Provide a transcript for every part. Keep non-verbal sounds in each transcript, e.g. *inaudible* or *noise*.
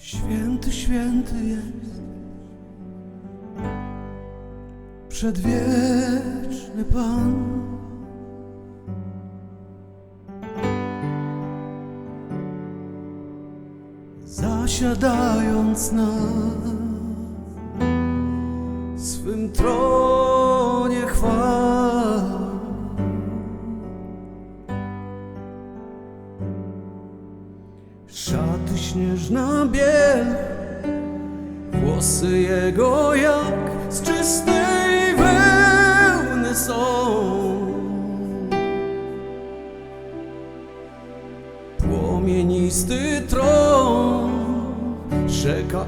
Święty, święty jest. Przedwieczny Pan. Zasiadając na swym tronie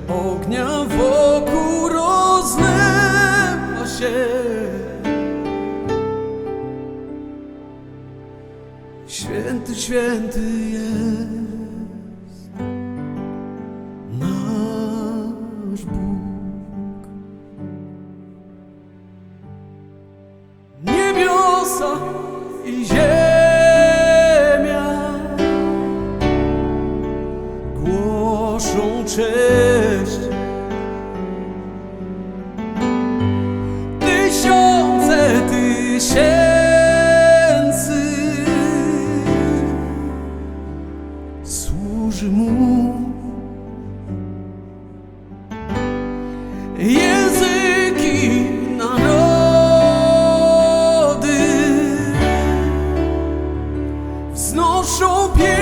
ognia wokół rozlewa się. Święty, święty jest 受骗。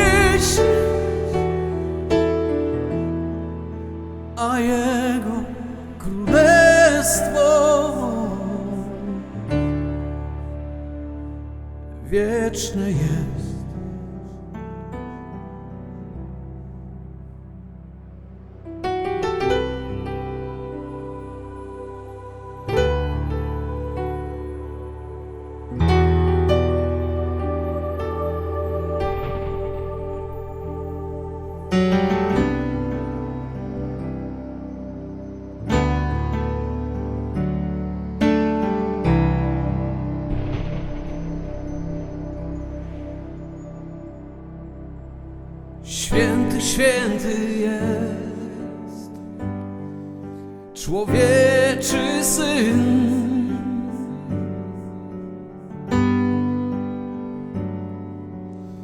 Człowieczy syn.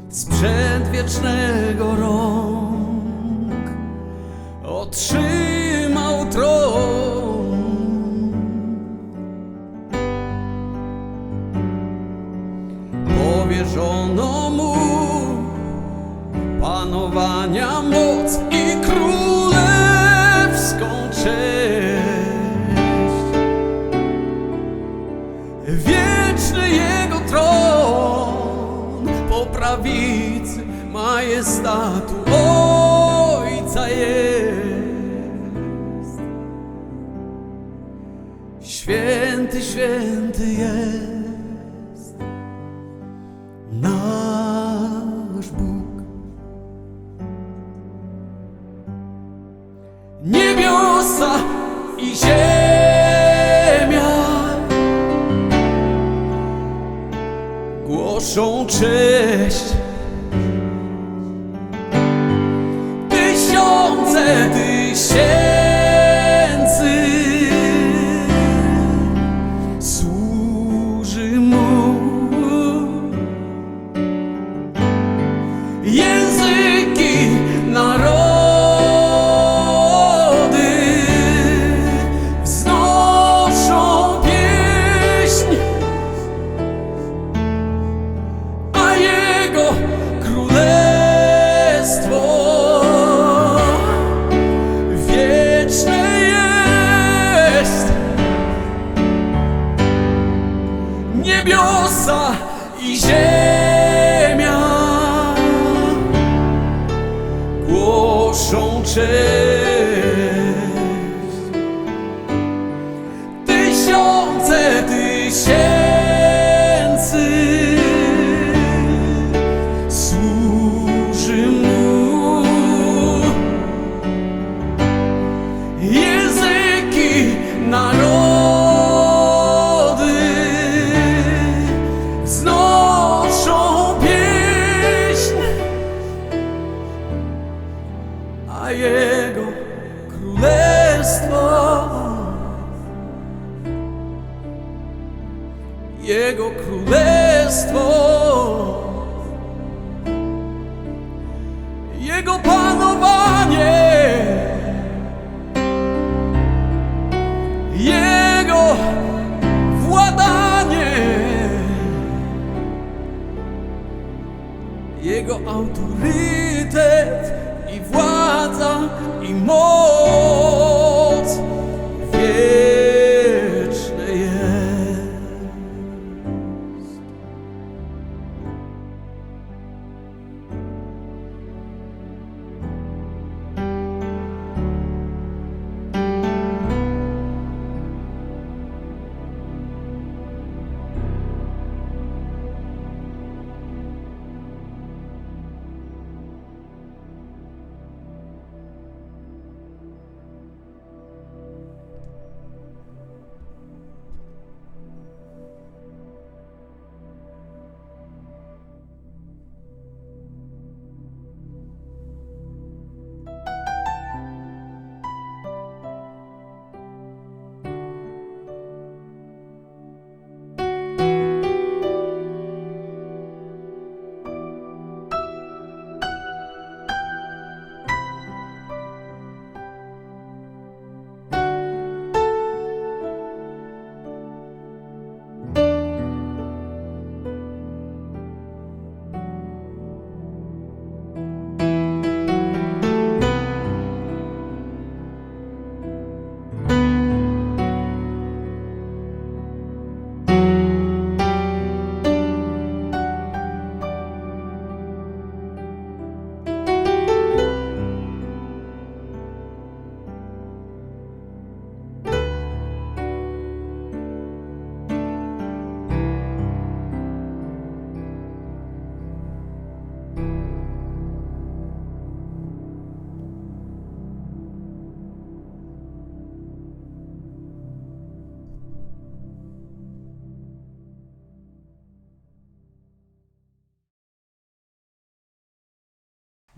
Z przedwiecznego i ziemia głoszą Cię.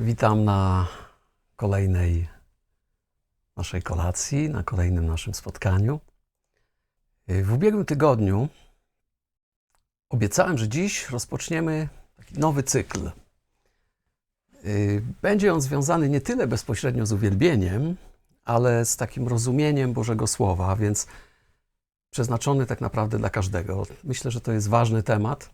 Witam na kolejnej naszej kolacji, na kolejnym naszym spotkaniu. W ubiegłym tygodniu obiecałem, że dziś rozpoczniemy taki nowy cykl. Będzie on związany nie tyle bezpośrednio z uwielbieniem, ale z takim rozumieniem Bożego Słowa, więc przeznaczony tak naprawdę dla każdego. Myślę, że to jest ważny temat.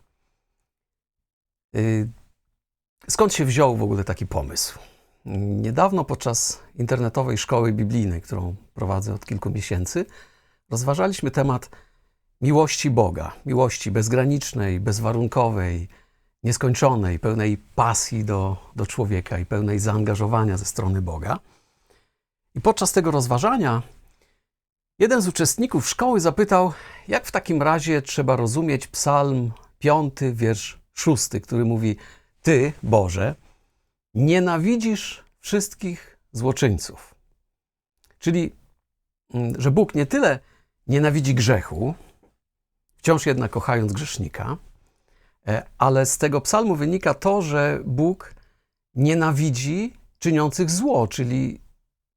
Skąd się wziął w ogóle taki pomysł? Niedawno podczas internetowej szkoły biblijnej, którą prowadzę od kilku miesięcy, rozważaliśmy temat miłości Boga, miłości bezgranicznej, bezwarunkowej, nieskończonej, pełnej pasji do, do człowieka i pełnej zaangażowania ze strony Boga. I podczas tego rozważania jeden z uczestników szkoły zapytał, jak w takim razie trzeba rozumieć Psalm 5, wiersz 6, który mówi: ty, Boże, nienawidzisz wszystkich złoczyńców. Czyli, mm, że Bóg nie tyle nienawidzi grzechu, wciąż jednak kochając grzesznika, e, ale z tego psalmu wynika to, że Bóg nienawidzi czyniących zło, czyli,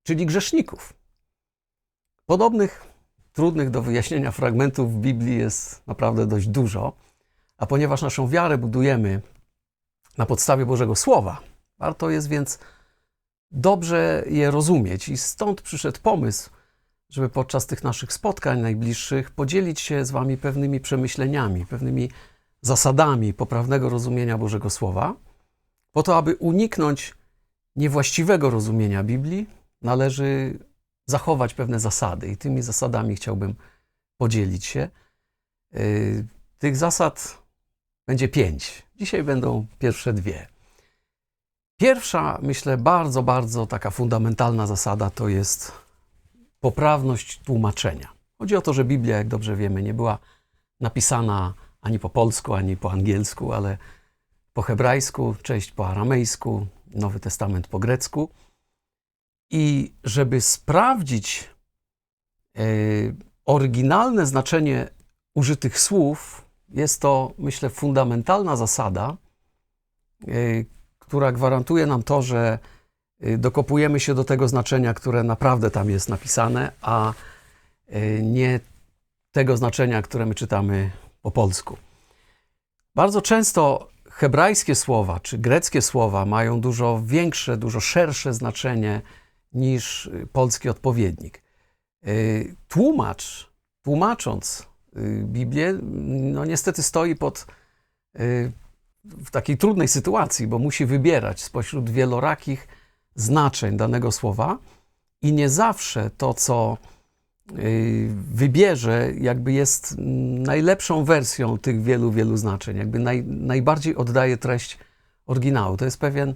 czyli grzeszników. Podobnych, trudnych do wyjaśnienia fragmentów w Biblii jest naprawdę dość dużo, a ponieważ naszą wiarę budujemy na podstawie Bożego Słowa. Warto jest więc dobrze je rozumieć, i stąd przyszedł pomysł, żeby podczas tych naszych spotkań najbliższych podzielić się z Wami pewnymi przemyśleniami, pewnymi zasadami poprawnego rozumienia Bożego Słowa, po to, aby uniknąć niewłaściwego rozumienia Biblii, należy zachować pewne zasady, i tymi zasadami chciałbym podzielić się. Yy, tych zasad będzie pięć. Dzisiaj będą pierwsze dwie. Pierwsza, myślę, bardzo, bardzo taka fundamentalna zasada to jest poprawność tłumaczenia. Chodzi o to, że Biblia, jak dobrze wiemy, nie była napisana ani po polsku, ani po angielsku, ale po hebrajsku, część po aramejsku, Nowy Testament po grecku. I żeby sprawdzić yy, oryginalne znaczenie użytych słów, jest to, myślę, fundamentalna zasada, y, która gwarantuje nam to, że y, dokopujemy się do tego znaczenia, które naprawdę tam jest napisane, a y, nie tego znaczenia, które my czytamy po polsku. Bardzo często hebrajskie słowa czy greckie słowa mają dużo większe, dużo szersze znaczenie niż polski odpowiednik. Tłumacz, tłumacząc Biblię, no niestety stoi pod y, w takiej trudnej sytuacji, bo musi wybierać spośród wielorakich znaczeń danego słowa i nie zawsze to, co y, wybierze, jakby jest najlepszą wersją tych wielu, wielu znaczeń, jakby naj, najbardziej oddaje treść oryginału. To jest pewien,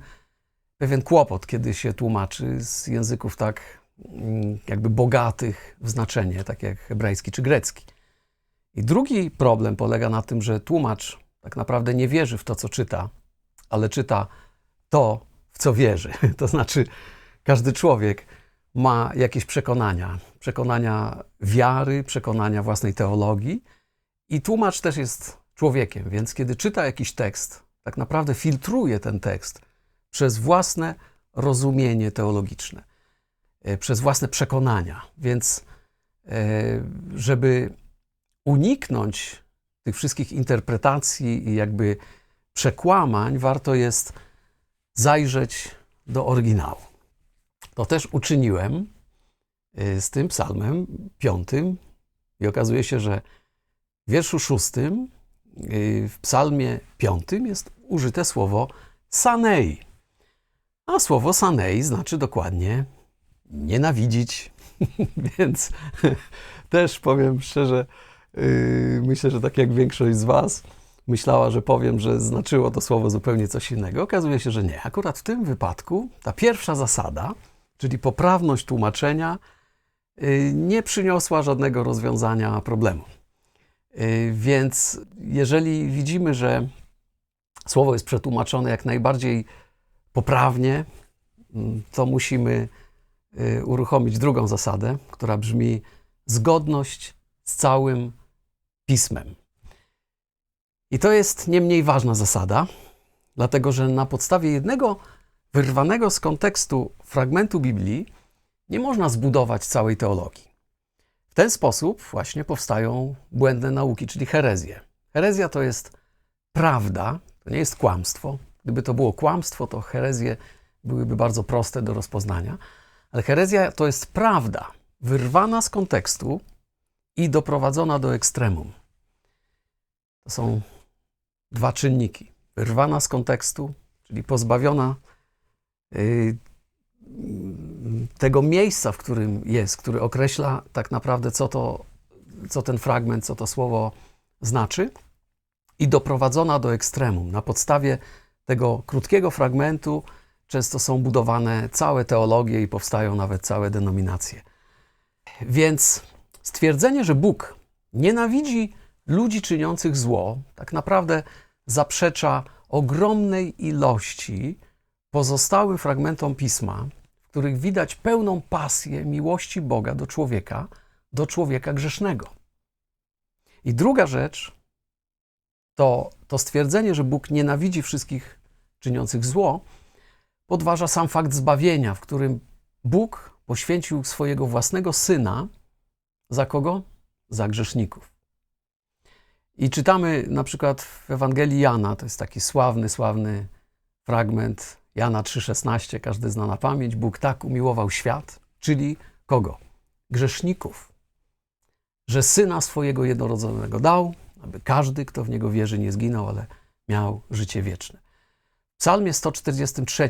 pewien kłopot, kiedy się tłumaczy z języków tak mm, jakby bogatych w znaczenie, tak jak hebrajski czy grecki. I drugi problem polega na tym, że tłumacz tak naprawdę nie wierzy w to, co czyta, ale czyta to, w co wierzy. *laughs* To znaczy, każdy człowiek ma jakieś przekonania, przekonania wiary, przekonania własnej teologii, i tłumacz też jest człowiekiem, więc kiedy czyta jakiś tekst, tak naprawdę filtruje ten tekst przez własne rozumienie teologiczne, e, przez własne przekonania. Więc, e, żeby uniknąć tych wszystkich interpretacji i jakby przekłamań, warto jest zajrzeć do oryginału. To też uczyniłem y, z tym psalmem piątym i okazuje się, że w wierszu szóstym y, w psalmie piątym jest użyte słowo sanei. A słowo sanei znaczy dokładnie nienawidzić. *laughs* Więc *laughs* też powiem szczerze, myślę, że tak jak większość z Was myślała, że powiem, że znaczyło to słowo zupełnie coś innego. Okazuje się, że nie. Akurat w tym wypadku ta pierwsza zasada, czyli poprawność tłumaczenia, yy, nie przyniosła żadnego rozwiązania problemu. Yy, Więc jeżeli widzimy, że słowo jest przetłumaczone jak najbardziej poprawnie, mm, to musimy yy, uruchomić drugą zasadę, która brzmi zgodność z całym pismem. I to jest nie mniej ważna zasada, dlatego że na podstawie jednego wyrwanego z kontekstu fragmentu Biblii nie można zbudować całej teologii. W ten sposób właśnie powstają błędne nauki, czyli herezje. Herezja to jest prawda, to nie jest kłamstwo. Gdyby to było kłamstwo, to herezje byłyby bardzo proste do rozpoznania, ale herezja to jest prawda wyrwana z kontekstu i doprowadzona do ekstremum. To są dwa czynniki. Wyrwana z kontekstu, czyli pozbawiona y, tego miejsca, w którym jest, który określa tak naprawdę, co, to, co ten fragment, co to słowo znaczy, i doprowadzona do ekstremum. Na podstawie tego krótkiego fragmentu często są budowane całe teologie i powstają nawet całe denominacje. Więc stwierdzenie, że Bóg nienawidzi ludzi czyniących zło, tak naprawdę zaprzecza ogromnej ilości pozostałym fragmentom pisma, w których widać pełną pasję miłości Boga do człowieka, do człowieka grzesznego. I druga rzecz to, to stwierdzenie, że Bóg nienawidzi wszystkich czyniących zło, podważa sam fakt zbawienia, w którym Bóg poświęcił swojego własnego syna za kogo? Za grzeszników. I czytamy na przykład w Ewangelii Jana, to jest taki sławny, sławny fragment Jana 3,16, każdy zna na pamięć. Bóg tak umiłował świat, czyli kogo? Grzeszników. Że syna swojego jednorodzonego dał, aby każdy, kto w niego wierzy, nie zginął, ale miał życie wieczne. W Psalmie 143,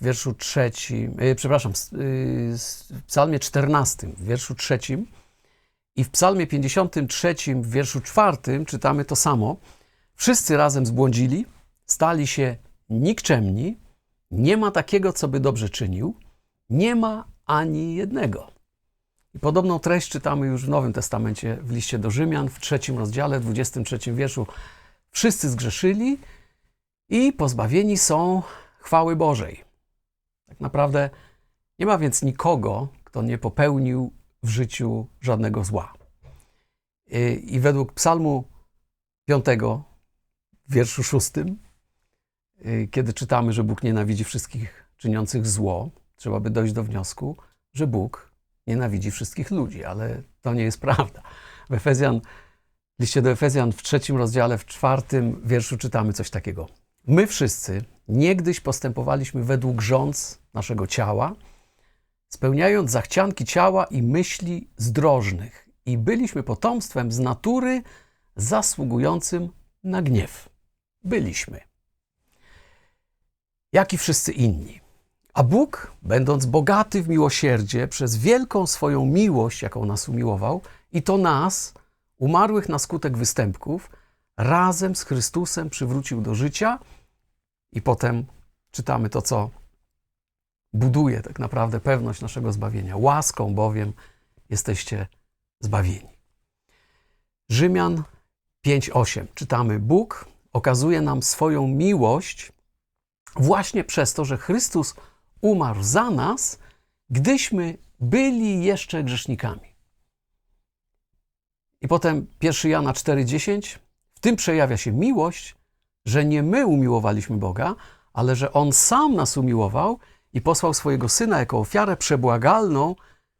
w wierszu 3, yy, przepraszam, w Psalmie 14, w wierszu 3 i w Psalmie 53, w wierszu 4 czytamy to samo. Wszyscy razem zbłądzili, stali się nikczemni, nie ma takiego, co by dobrze czynił, nie ma ani jednego. I podobną treść czytamy już w Nowym Testamencie, w liście do Rzymian, w trzecim rozdziale, 23 wierszu. Wszyscy zgrzeszyli i pozbawieni są chwały Bożej. Tak naprawdę nie ma więc nikogo, kto nie popełnił w życiu żadnego zła. I, według Psalmu 5, w wierszu 6, y, kiedy czytamy, że Bóg nienawidzi wszystkich czyniących zło, trzeba by dojść do wniosku, że Bóg nienawidzi wszystkich ludzi, ale to nie jest *laughs* prawda. W Efezjan, liście do Efezjan w trzecim rozdziale, w czwartym wierszu czytamy coś takiego. My wszyscy niegdyś postępowaliśmy według rządz naszego ciała, spełniając zachcianki ciała i myśli zdrożnych, i byliśmy potomstwem z natury zasługującym na gniew. Byliśmy. Jak i wszyscy inni. A Bóg, będąc bogaty w miłosierdzie, przez wielką swoją miłość, jaką nas umiłował, i to nas, umarłych na skutek występków, razem z Chrystusem przywrócił do życia, i potem czytamy to, co buduje tak naprawdę pewność naszego zbawienia. Łaską bowiem jesteście zbawieni. Rzymian 5:8 czytamy: Bóg okazuje nam swoją miłość właśnie przez to, że Chrystus umarł za nas, gdyśmy byli jeszcze grzesznikami. I potem 1 Jana 4:10 w tym przejawia się miłość, że nie my umiłowaliśmy Boga, ale że On sam nas umiłował i posłał swojego Syna jako ofiarę przebłagalną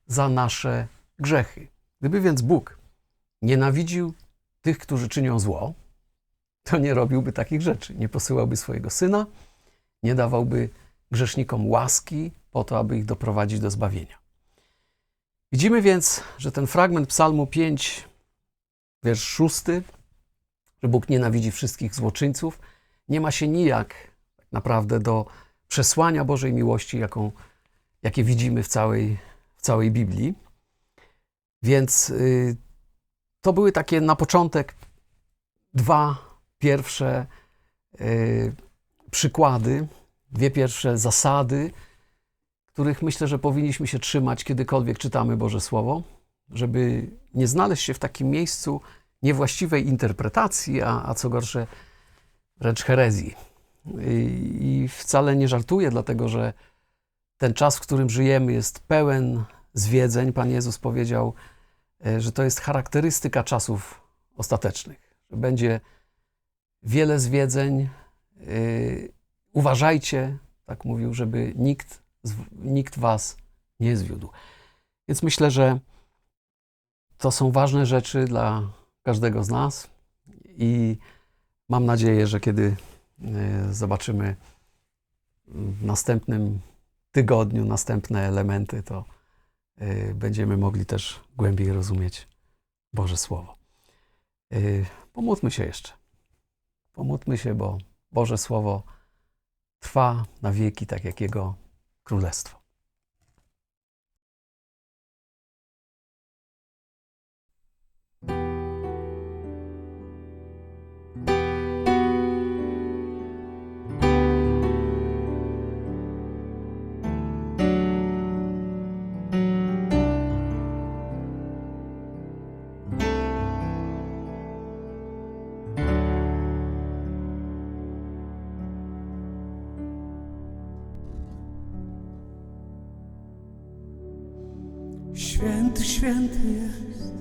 za nasze grzechy. Gdyby więc Bóg nienawidził tych, którzy czynią zło, to nie robiłby takich rzeczy. Nie posyłałby swojego Syna, nie dawałby grzesznikom łaski po to, aby ich doprowadzić do zbawienia. Widzimy więc, że ten fragment Psalmu 5, wiersz 6, że Bóg nienawidzi wszystkich złoczyńców, nie ma się nijak tak naprawdę do przesłania Bożej miłości, jaką, jakie widzimy w całej, w całej Biblii. Więc y, to były takie na początek dwa pierwsze y, przykłady, dwie pierwsze zasady, których myślę, że powinniśmy się trzymać, kiedykolwiek czytamy Boże Słowo, żeby nie znaleźć się w takim miejscu niewłaściwej interpretacji, a, a co gorsze, wręcz herezji. I, wcale nie żartuję, dlatego że ten czas, w którym żyjemy, jest pełen zwiedzeń. Pan Jezus powiedział, e, że to jest charakterystyka czasów ostatecznych, będzie wiele zwiedzeń. Yy, uważajcie, tak mówił, żeby nikt, nikt was nie zwiódł. Więc myślę, że to są ważne rzeczy dla każdego z nas i mam nadzieję, że kiedy e, zobaczymy w następnym tygodniu następne elementy, to e, będziemy mogli też głębiej rozumieć Boże Słowo. E, Pomódlmy się jeszcze. Pomódlmy się, bo Boże Słowo trwa na wieki, tak jak Jego Królestwo. Święty, święty jest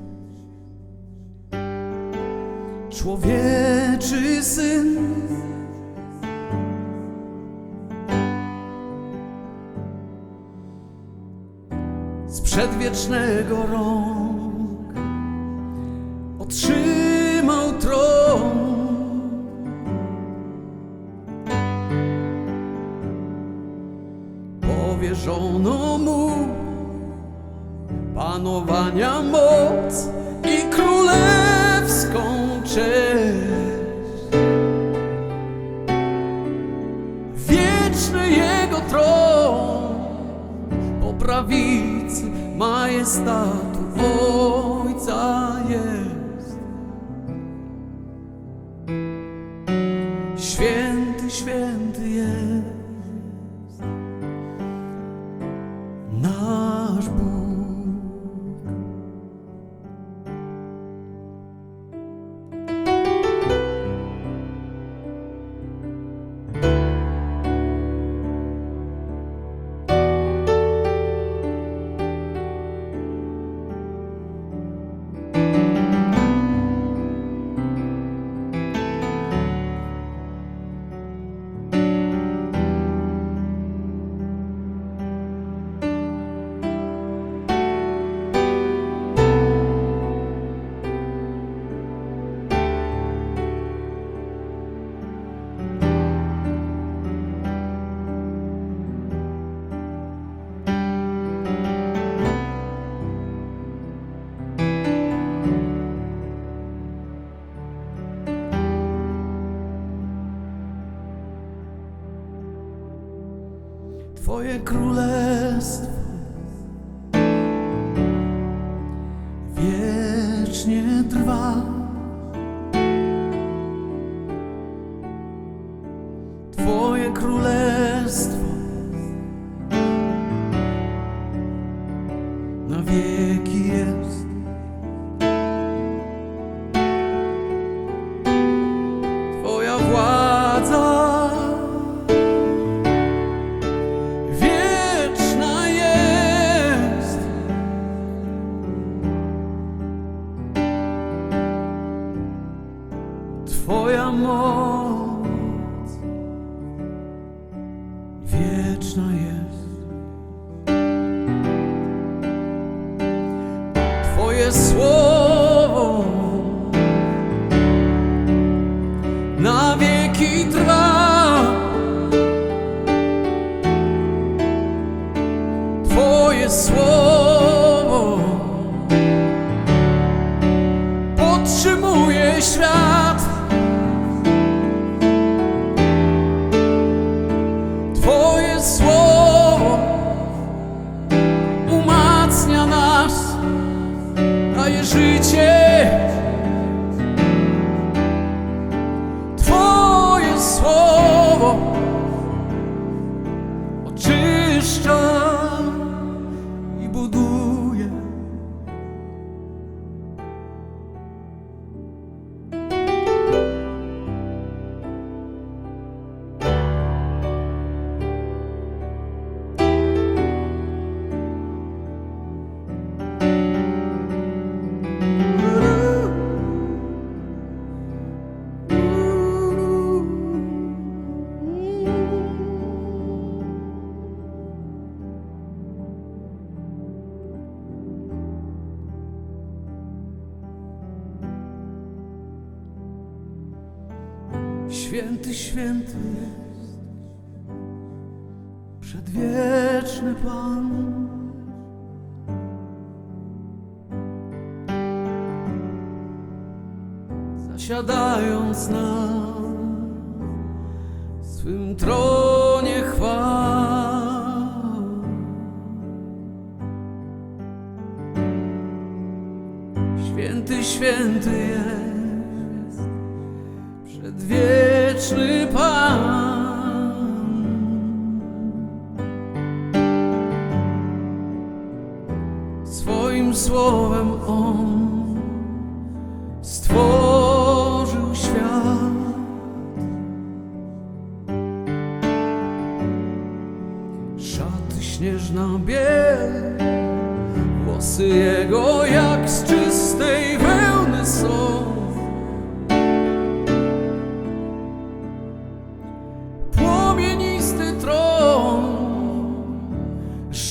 człowieczy syn. Z przedwiecznego rąk majestatu Ojca jest. Twoje króle. foi amor. siadając na swym tronie chwał. Święty, święty jest przedwieczny Pan.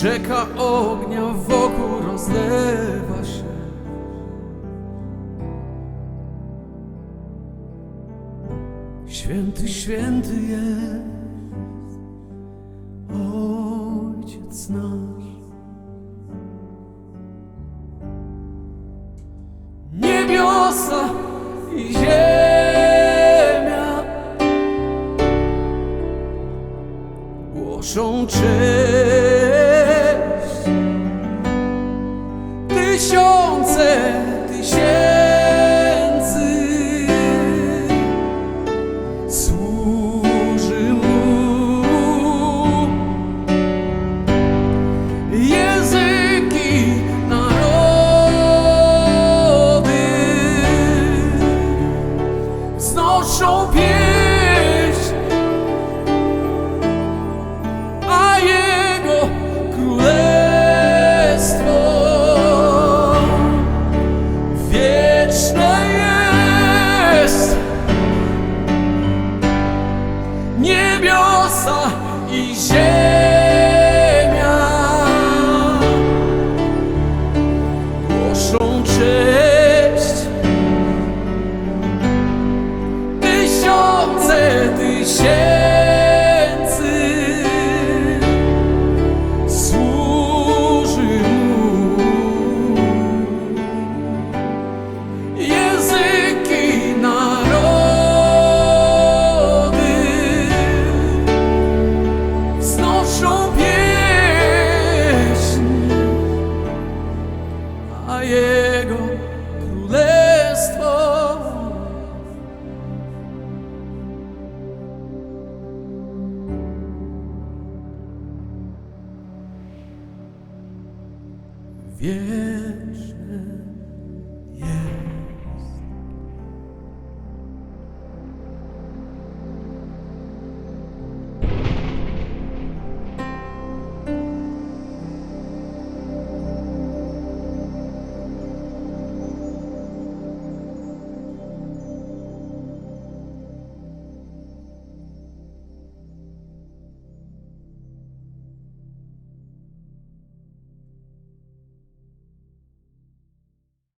Rzeka ognia wokół rozlewa się. Święty, święty jest Ojciec nasz. Niebiosa i ziemia Głoszą Cię